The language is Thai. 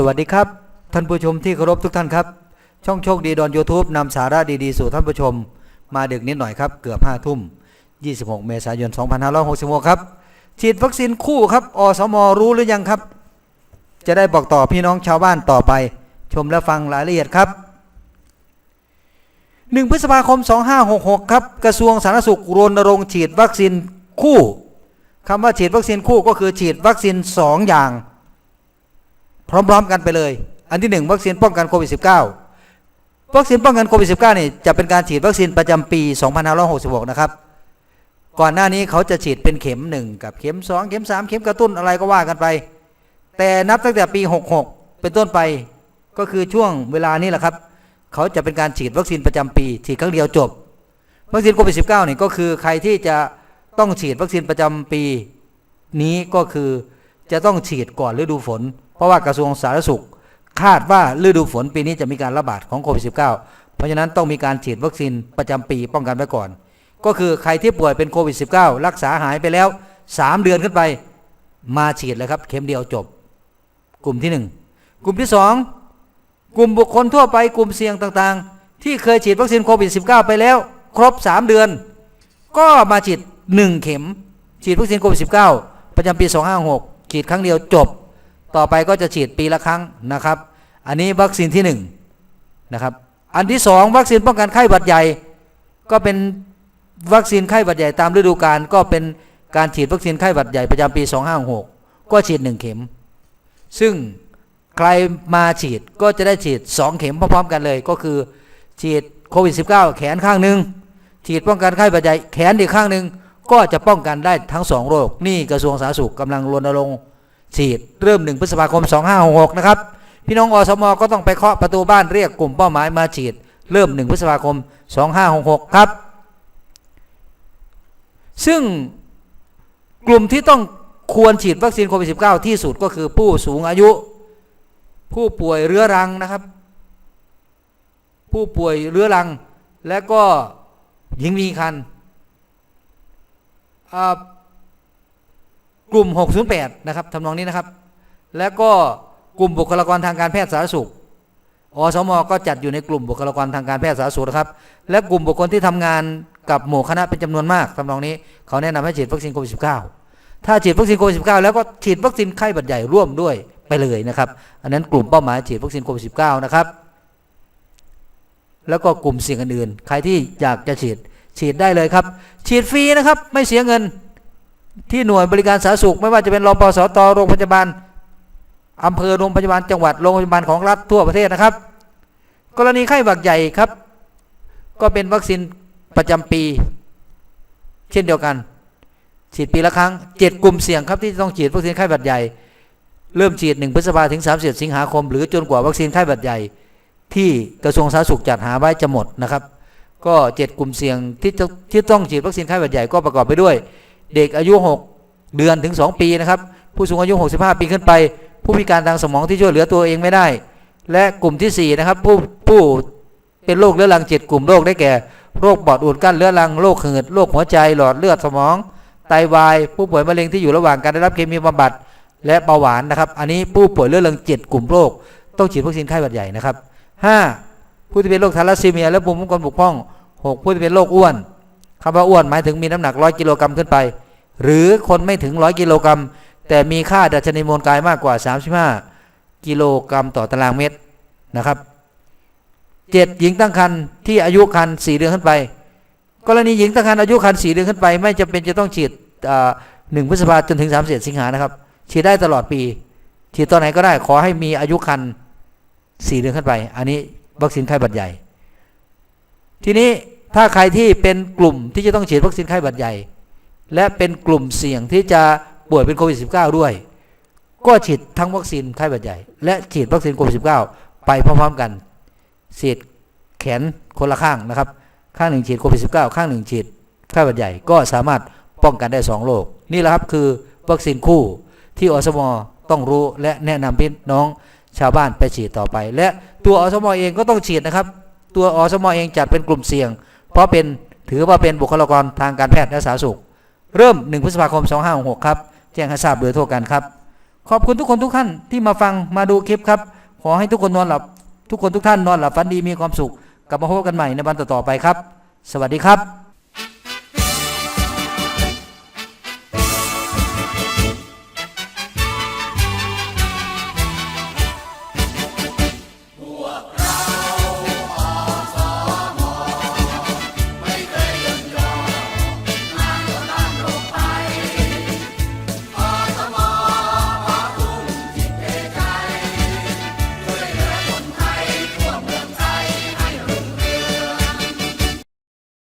สวัสดีครับ ท่านผู้ชมที่เคารพทุกท่านครับ ช่องโชคดีดอน YouTube นำสาระดีๆ สู่ท่านผู้ชม มาดึกนิดหน่อยครับ เกือบ5ทุ่ม 26 เมษายน 2566 ครับ ฉีดวัคซีนคู่ครับอสมรู้หรือยังครับ จะได้บอกต่อพี่น้องชาวบ้านต่อไป ชมและฟังรายละเอียดครับ 1 พฤษภาคม 2566 ครับ กระทรวงสาธารณสุขรณรงค์ฉีดวัคซีนคู่คำว่าฉีดวัคซีนคู่ก็คือฉีดวัคซีน 2 อย่าง พร้อม ๆ กันไปเลย อันที่ 1 วัคซีนป้องกันโควิด -19 วัคซีนป้องกันโควิด -19 นี่จะเป็นการฉีดวัคซีนประจำปี 2566 นะครับ ก่อนหน้านี้เขาจะฉีดเป็นเข็ม 1 กับเข็ม 2 เข็ม 3 เข็มกระตุ้นอะไรก็ว่ากันไป แต่นับตั้งแต่ปี 66 เป็นต้นไปก็คือช่วงเวลานี้แหละครับ เขาจะเป็นการฉีดวัคซีนประจำปี ฉีดครั้งเดียวจบ วัคซีนโควิด -19 นี่ก็คือใครที่จะต้องฉีดวัคซีนประจำปีนี้ก็คือจะต้องฉีดก่อนฤดูฝน เพราะว่ากระทรวงสาธารณสุข คาดว่าฤดูฝนปีนี้จะมีการระบาดของโควิด -19 เพราะฉะนั้นต้องมีการฉีดวัคซีนประจำปีป้องกันไว้ก่อน ก็คือใครที่ป่วยเป็นโควิด -19 รักษาหายไปแล้ว 3 เดือนขึ้นไป มาฉีดเลยครับ เข็มเดียวจบ กลุ่มที่ 1 กลุ่มที่ 2 กลุ่มบุคคลทั่วไปกลุ่มเสี่ยงต่างๆ ที่เคยฉีดวัคซีนโควิด -19 ไปแล้ว ครบ 3 เดือน ก็มาฉีด 1 เข็ม ฉีดวัคซีนโควิด -19 ประจำปี 256ฉีดครั้งเดียวจบ ต่อไปก็จะฉีดปีละครั้งนะครับ อันนี้วัคซีนที่1นนะครับ อันที่ 2 วัคซีนป้องกันไข้หวัดใหญ่ ก็เป็นวัคซีนไข้หวัดใหญ่ตามฤดูกาลก็เป็นการฉีดวัคซีนไข้หวัดใหญ่ประจำปี 256ก็ฉีด 1 เข็ม ซึ่งใครมาฉีดก็จะได้ฉีด 2 เข็มพร้อมๆกันเลย ก็คือฉีดโควิด -19 แขนข้างหนึ่งฉีดป้องกันไข้หวัดใหญ่แขนอีกข้างหนึ่งก็จะป้องกันได้ทั้ง 2 โรค นี่กระทรวงสาธารณสุขกำลังรณรงค์ ฉีดเริ่ม 1 พฤษภาคม 2566 นะครับ พี่น้องอสมก็ต้องไปเคาะประตูบ้านเรียกกลุ่มเป้าหมายมาฉีด เริ่ม 1 พฤษภาคม 2566 ครับ ซึ่งกลุ่มที่ต้องควรฉีดวัคซีนโควิด -19 ที่สุดก็คือผู้สูงอายุ ผู้ป่วยเรื้อรังนะครับ ผู้ป่วยเรื้อรัง และก็หญิงมีคันอ่า กลุ่ม 608 นะครับทำนองนี้นะครับ และก็กลุ่มบุคลากรทางการแพทย์สาธารณสุขอสมก็จัดอยู่ในกลุ่มบุคลากรทางการแพทย์สาธารณสุขนะครับ และกลุ่มบุคคลที่ทำงานกับหมู่คณะเป็นจำนวนมากทำนองนี้เขาแนะนำให้ฉีดวัคซีนโควิด -19 ถ้าฉีดวัคซีนโควิด -19 แล้วก็ฉีดวัคซีนไข้หวัดใหญ่ร่วมด้วยไปเลยนะครับ อันนั้นกลุ่มเป้าหมายฉีดวัคซีนโควิด -19 นะครับ แล้วก็กลุ่มเสี่ยงอื่นๆ ใครที่อยากจะฉีดฉีดได้เลยครับ ฉีดฟรีนะครับ ไม่เสียเงิน ที่หน่วยบริการสาธารณสุข ไม่ว่าจะเป็นรปสตโรงพยาบาลอำเภอโรงพยาบาลจังหวัดโรงพยาบาลของรัฐทั่วประเทศนะครับ กรณีไข้หวัดใหญ่ครับ ก็เป็นวัคซีนประจำปี เช่นเดียวกัน ฉีดปีละครั้งเจ็ดกลุ่มเสี่ยงครับที่ต้องฉีดวัคซีนไข้หวัดใหญ่ เริ่มฉีด1พฤษภาถึง30สิงหาคม หรือจนกว่าวัคซีนไข้หวัดใหญ่ ที่กระทรวงสาธารณสุขจัดหาไว้จะหมดนะครับ ก็เจ็ดกลุ่มเสี่ยงที่ที่ต้องฉีดวัคซีนไข้หวัดใหญ่ก็ประกอบไปด้วย เด็กอายุ 6 เดือนถึง 2 ปีนะครับ ผู้สูงอายุ 65 ปีขึ้นไป ผู้พิการทางสมองที่ช่วยเหลือตัวเองไม่ได้ และกลุ่มที่ 4 นะครับ ผู้ผู้เป็นโรคเรื้อรังเจ็ดกลุ่มโรคได้แก่โรคปอดอุดกั้นเรื้อรังโรคหืดโรคหัวใจหลอดเลือดสมอง ไตวาย ผู้ป่วยมะเร็งที่อยู่ระหว่างการได้รับเคมีบำบัดและเบาหวานนะครับ อันนี้ผู้ป่วยเรื้อรังเจ็ดกลุ่มโรคต้องฉีดวัคซีนไข้หวัดใหญ่นะครับ 5. ผู้ที่เป็นโรคทาลัสซีเมียและภูมิคุ้มกันบกพร่อง 6. ผู้ที่เป็นโรคอ้วน คำว่าอ้วนหมายถึงมีน้ำหนัก100กิโลกรัมขึ้นไป หรือคนไม่ถึง100กิโลกรัมแต่มีค่าดัชนีมวลกายมากกว่า 35 กิโลกรัมต่อตารางเมตรนะครับ 7. หญิงตั้งครรภ์ที่อายุครรภ์4เดือนขึ้นไป กรณีหญิงตั้งครรภ์อายุครรภ์4เดือนขึ้นไป ไม่จำเป็นจะต้องฉีดอ่า1พฤษภาจนถึง31สิงหานะครับ ฉีดได้ตลอดปี ฉีดตอนไหนก็ได้ขอให้มีอายุครรภ์4เดือนขึ้นไป อันนี้วัคซีนไข้หวัดใหญ่ ทีนี้ ถ้าใครที่เป็นกลุ่มที่จะต้องฉีดวัคซีนไข้หวัดใหญ่ และเป็นกลุ่มเสี่ยงที่จะป่วยเป็นโควิด -19 ด้วย ก็ฉีดทั้งวัคซีนไข้หวัดใหญ่ และฉีดวัคซีนโควิด -19 ไปพร้อมๆกันฉีดแขนคนละข้างนะครับ ข้างหนึ่งฉีดโควิด -19 ข้างหนึ่งฉีดไข้หวัดใหญ่ก็สามารถป้องกันได้ 2 โรคนี่แหละครับคือวัคซีนคู่ที่อสมต้องรู้และแนะนำพี่น้องชาวบ้านไปฉีดต่อไป และตัวอสมเองก็ต้องฉีดนะครับ ตัวอสมเองจัดเป็นกลุ่มเสี่ยง ราะเป็นถือว่าเป็นบุคลากรทางการแพทย์และสาธารณสุข เริ่ม 1 พฤษภาคม 2566 ครับ แจ้งให้ทราบโดยทั่วกันครับ ขอบคุณทุกคนทุกท่านที่มาฟังมาดูคลิปครับ ขอให้ทุกคนนอนหลับ ทุกคนทุกท่านนอนหลับฝันดีมีความสุข กลับมาพบกันใหม่ในวันต่อๆไปครับ สวัสดีครับ